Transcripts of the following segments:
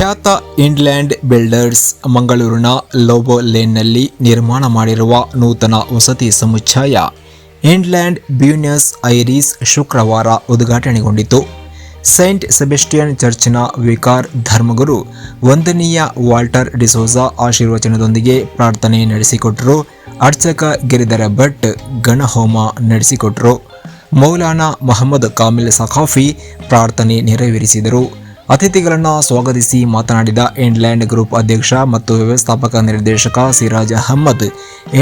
ಖ್ಯಾತ ಇಂಡ್ಲ್ಯಾಂಡ್ ಬಿಲ್ಡರ್ಸ್ ಮಂಗಳೂರಿನ ಲೋಬೋ ಲೇನ್ನಲ್ಲಿ ನಿರ್ಮಾಣ ಮಾಡಿರುವ ನೂತನ ವಸತಿ ಸಮುಚ್ಚಯ ಇಂಡ್ಲ್ಯಾಂಡ್ ಬ್ಯೂನಸ್ ಐರಿಸ್ ಶುಕ್ರವಾರ ಉದ್ಘಾಟನೆಗೊಂಡಿತು. ಸೈಂಟ್ ಸೆಬೆಸ್ಟಿಯನ್ ಚರ್ಚ್ನ ವಿಕಾರ್ ಧರ್ಮಗುರು ವಂದನೀಯ ವಾಲ್ಟರ್ ಡಿಸೋಜಾ ಆಶೀರ್ವಚನದೊಂದಿಗೆ ಪ್ರಾರ್ಥನೆ ನಡೆಸಿಕೊಟ್ಟರು ಅರ್ಚಕ ಗಿರಿಧರ ಭಟ್ ಗಣಹೋಮ ನಡೆಸಿಕೊಟ್ಟರು ಮೌಲಾನಾ ಮೊಹಮ್ಮದ್ ಕಾಮಿಲ್ ಸಖಾಫಿ ಪ್ರಾರ್ಥನೆ ನೆರವೇರಿಸಿದರು. ಅತಿಥಿಗಳನ್ನು ಸ್ವಾಗತಿಸಿ ಮಾತನಾಡಿದ ಇಂಡ್ಲ್ಯಾಂಡ್ ಗ್ರೂಪ್ ಅಧ್ಯಕ್ಷ ಮತ್ತು ವ್ಯವಸ್ಥಾಪಕ ನಿರ್ದೇಶಕ Siraj Ahmed.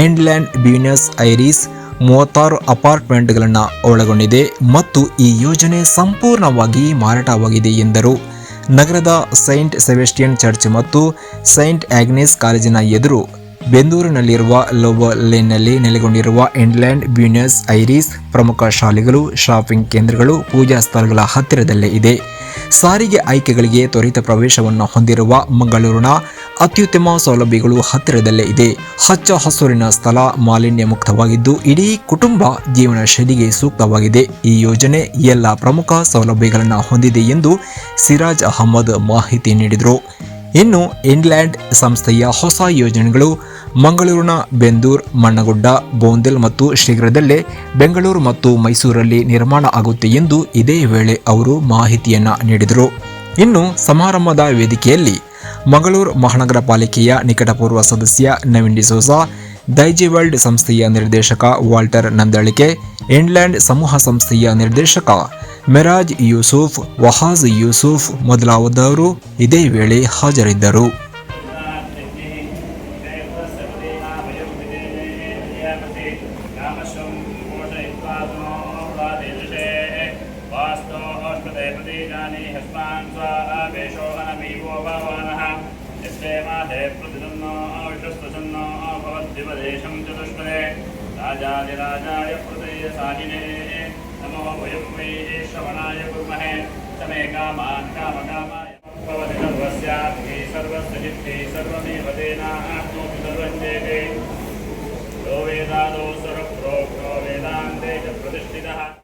Inland Buenos Aires ಮೂವತ್ತಾರು ಅಪಾರ್ಟ್ಮೆಂಟ್ಗಳನ್ನು ಒಳಗೊಂಡಿದೆ ಮತ್ತು ಈ ಯೋಜನೆ ಸಂಪೂರ್ಣವಾಗಿ ಮಾರಾಟವಾಗಿದೆ ಎಂದರು. ನಗರದ ಸೈಂಟ್ ಸೆವೆಸ್ಟಿಯನ್ ಚರ್ಚ್ ಮತ್ತು ಸೈಂಟ್ ಆಗ್ನೆಸ್ ಕಾಲೇಜಿನ ಎದುರು ಬೆಂದೂರಿನಲ್ಲಿರುವ ಲೋಬೋ ಲೇನ್ನಲ್ಲಿ ನೆಲೆಗೊಂಡಿರುವ ಇಂಡ್ಲ್ಯಾಂಡ್ ಬ್ಯೂನಸ್ ಐರಿಸ್ ಪ್ರಮುಖ ಶಾಲೆಗಳು, ಶಾಪಿಂಗ್ ಕೇಂದ್ರಗಳು, ಪೂಜಾ ಸ್ಥಳಗಳ ಹತ್ತಿರದಲ್ಲೇ ಇದೆ. ಸಾರಿಗೆ ಆಯ್ಕೆಗಳಿಗೆ ತ್ವರಿತ ಪ್ರವೇಶವನ್ನು ಹೊಂದಿರುವ ಮಂಗಳೂರಿನ ಅತ್ಯುತ್ತಮ ಸೌಲಭ್ಯಗಳು ಹತ್ತಿರದಲ್ಲೇ ಇದೆ. ಹಚ್ಚ ಹಸುರಿನ ಸ್ಥಳ ಮಾಲಿನ್ಯ ಮುಕ್ತವಾಗಿದ್ದು ಇಡೀ ಕುಟುಂಬ ಜೀವನ ಶೈಲಿಗೆ ಸೂಕ್ತವಾಗಿದೆ. ಈ ಯೋಜನೆ ಎಲ್ಲ ಪ್ರಮುಖ ಸೌಲಭ್ಯಗಳನ್ನು ಹೊಂದಿದೆ ಎಂದು ಸಿರಾಜ್ ಅಹಮದ್ ಮಾಹಿತಿ ನೀಡಿದರು. ಇನ್ನು ಇಂಗ್ಲೆಂಡ್ ಸಂಸ್ಥೆಯ ಹೊಸ ಯೋಜನೆಗಳು ಮಂಗಳೂರಿನ ಬೆಂದೂರ್, ಮಣ್ಣಗುಡ್ಡ, ಬೋಂದೆಲ್ ಮತ್ತು ಶೀಘ್ರದಲ್ಲೇ ಬೆಂಗಳೂರು ಮತ್ತು ಮೈಸೂರಲ್ಲಿ ನಿರ್ಮಾಣ ಆಗುತ್ತೆ ಎಂದು ಇದೇ ವೇಳೆ ಅವರು ಮಾಹಿತಿಯನ್ನು ನೀಡಿದರು. ಇನ್ನು ಸಮಾರಂಭದ ವೇದಿಕೆಯಲ್ಲಿ ಮಂಗಳೂರು ಮಹಾನಗರ ಪಾಲಿಕೆಯ ನಿಕಟಪೂರ್ವ ಸದಸ್ಯ ನವೀನ್ ಡಿಸೋಸಾ ವರ್ಲ್ಡ್ ಸಂಸ್ಥೆಯ ನಿರ್ದೇಶಕ ವಾಲ್ಟರ್ ನಂದಳಿಕೆ, ಇಂಗ್ಲೆಂಡ್ ಸಮೂಹ ಸಂಸ್ಥೆಯ ನಿರ್ದೇಶಕ ಮೆರಾಜ್ ಯೂಸುಫ್ ವಹಾಜ್ ಯೂಸುಫ್ ಮೊದಲಾದವರು ಇದೇ ವೇಳೆ ಹಾಜರಿದ್ದರು. ರಾಜಾಧಿರಾಜಾಯ ಪ್ರದೇಯ ಸಾಗಿನೇ नमो वयं वै श्रवणाय कुर्महे समे कामान् कामकामाय भवति सर्वस्यात्मे सर्वस्य चित्ते सर्वमेव तेनाप्नोति सर्वञ्चेते यो वेदादो सर्वप्रोक्तो वेदान्ते च प्रतिष्ठितः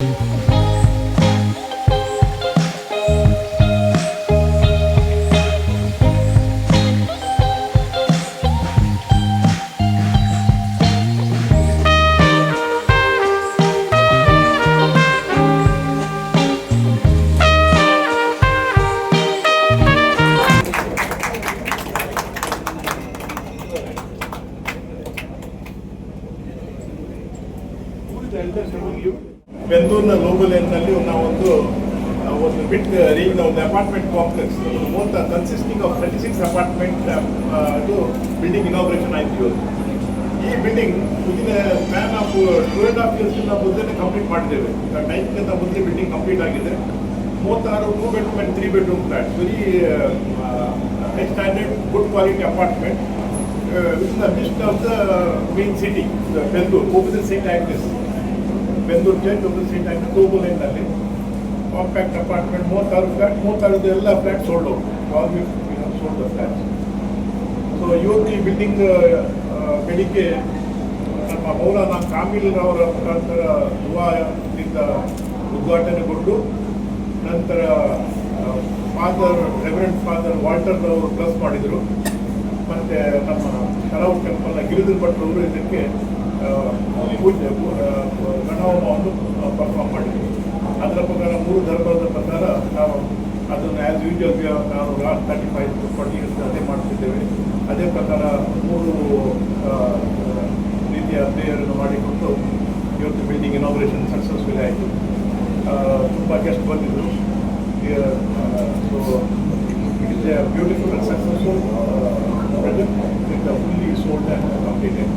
ಬೆಂದೂರಿನ ಲೋಬಲ್ ನಾವೊಂದು ಒಂದು ಬಿಟ್ ರೀಗಿನ ಒಂದು ಅಪಾರ್ಟ್ಮೆಂಟ್ ಕಾಂಪ್ಲೆಕ್ಸ್ ಮೂವತ್ತ consisting of thirty six apartment ಅದು ಬಿಲ್ಡಿಂಗ್ ಇನಾಗ್ರೇಷನ್ ಆಯ್ತು ಇವತ್ತು ಈ building within man of two and half ಇಯರ್ಸ್ಗಿಂತ ಮೊದಲೇ ಕಂಪ್ಲೀಟ್ ಮಾಡಿದ್ದೇವೆ. ಟೈಮ್ಗಿಂತ ಮೊದಲೇ ಬಿಲ್ಡಿಂಗ್ ಕಂಪ್ಲೀಟ್ ಆಗಿದೆ. ಮೂವತ್ತಾರು two bedroom and three bedroom flat very high standard good quality apartment with the best of the main city Bendur opposite site ಆಕ್ಟೆಸ್ Bendur ಜೈನ್ ಒಂದು seat ಆಯಿತು ತೂಬುಲಿನಲ್ಲಿ ಕಾಂಪ್ಯಾಕ್ಟ್ ಅಪಾರ್ಟ್ಮೆಂಟ್ ಮೂವತ್ತಾರು ಫ್ಲಾಟ್ ಮೂವತ್ತಾರು ಎಲ್ಲ flat sold all sold flat so ಇವತ್ತು ಈ building ಬೆಳಿಗ್ಗೆ, ನಮ್ಮ ಮೌಲಾನಾ ಕಾಮಿಲ್ ಅವರ ಮುಖಾಂತರ ದುವಾದಿಂದ ಉದ್ಘಾಟನೆಗೊಂಡು, ನಂತರ ಫಾದರ್ ರೆವರೆಂಟ್ ಫಾದರ್ ವಾಲ್ಟರ್ ಅವರು ಪ್ಲಸ್ ಮಾಡಿದರು. ಮತ್ತು ನಮ್ಮ ಶರಾವ್ ಟೆಂಪಲ್ನ ಗಿರಿಧರ್ ಭಟ್ರು ಇದಕ್ಕೆ ಗಣಹೋಮವನ್ನು ಪರ್ಫಾರ್ಮ್ ಮಾಡಿದ್ವಿ. ಅದರ ಪ್ರಕಾರ ಮೂರು ಧರ್ಮದ ಪ್ರಕಾರ ನಾವು ಅದನ್ನು ಆ್ಯಸ್ ಯೂಶುವಲ್ ನಾವು ತರ್ಟಿ ಫೈವ್ ಇಯರ್ಸ್ ಅದೇ ಮಾಡ್ತಿದ್ದೇವೆ. ಅದೇ ಪ್ರಕಾರ ಮೂರು ರೀತಿಯ ಪ್ರೇಯರನ್ನು ಮಾಡಿಕೊಂಡು ಇವತ್ತು ಬಿಲ್ಡಿಂಗ್ ಇನಾಗ್ರೇಷನ್ ಸಕ್ಸಸ್ಫುಲ್ ಆಯಿತು. ತುಂಬ ಗೆಸ್ಟ್ ಬಂದಿದ್ದರು so it is a beautiful and successful project it fully sold and completed